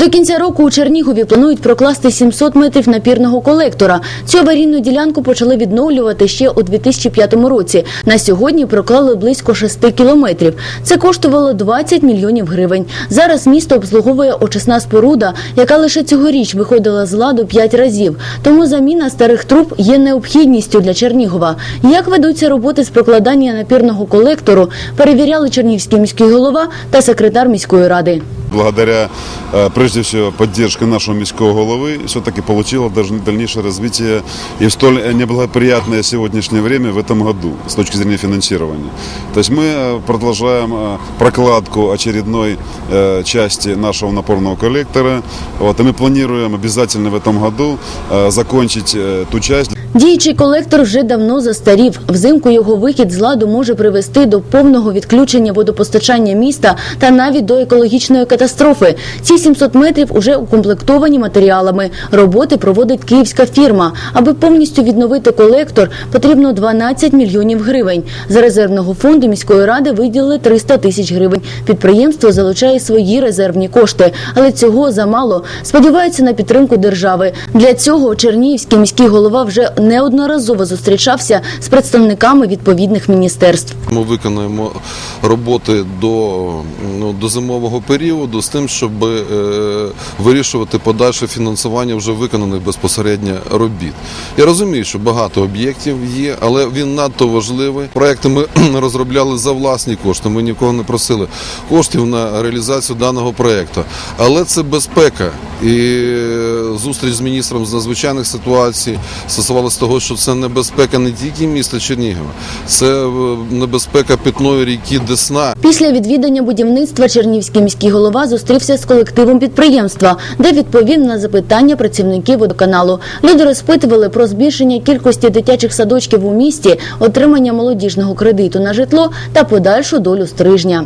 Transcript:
До кінця року у Чернігові планують прокласти 700 метрів напірного колектора. Цю аварійну ділянку почали відновлювати ще у 2005 році. На сьогодні проклали близько 6 кілометрів. Це коштувало 20 мільйонів гривень. Зараз місто обслуговує очисна споруда, яка лише цьогоріч виходила з ладу 5 разів. Тому заміна старих труб є необхідністю для Чернігова. Як ведуться роботи з прокладання напірного колектору, перевіряли Чернігівський міський голова та секретар міської ради. Благодаря, прежде всего, поддержке нашего міського головы, все-таки получила даже дальнейшее развитие и в столь неблагоприятное сегодняшнее время в этом году с точки зрения финансирования. То есть мы э, продолжаем э, прокладку очередной э, части нашего напорного коллектора. Вот, и мы планируем обязательно в этом году э, закончить э, ту часть, Діючий колектор вже давно застарів. Взимку його вихід з ладу може привести до повного відключення водопостачання міста та навіть до екологічної катастрофи. Ці 700 метрів уже укомплектовані матеріалами. Роботи проводить київська фірма. Аби повністю відновити колектор, потрібно 12 мільйонів гривень. За резервного фонду міської ради виділили 300 тисяч гривень. Підприємство залучає свої резервні кошти, але цього замало. Сподіваються на підтримку держави. Для цього Чернігівський міський голова вже неодноразово зустрічався з представниками відповідних міністерств. Ми виконуємо роботи до, ну, до зимового періоду з тим, щоб е, вирішувати подальше фінансування вже виконаних безпосередньо робіт. Я розумію, що багато об'єктів є, але він надто важливий. Проекти ми розробляли за власні кошти. Ми нікого не просили коштів на реалізацію даного проекту. Але це безпека. І е, зустріч з міністром з надзвичайних ситуацій стосувалася того, що це небезпека не тільки міста Чернігова, це е, небезпека питної ріки Десна. Після відвідання будівництва Чернівський міський голова зустрівся з колективом підприємства, де відповів на запитання працівників водоканалу. Люди розпитували про збільшення кількості дитячих садочків у місті, отримання молодіжного кредиту на житло та подальшу долю стрижня.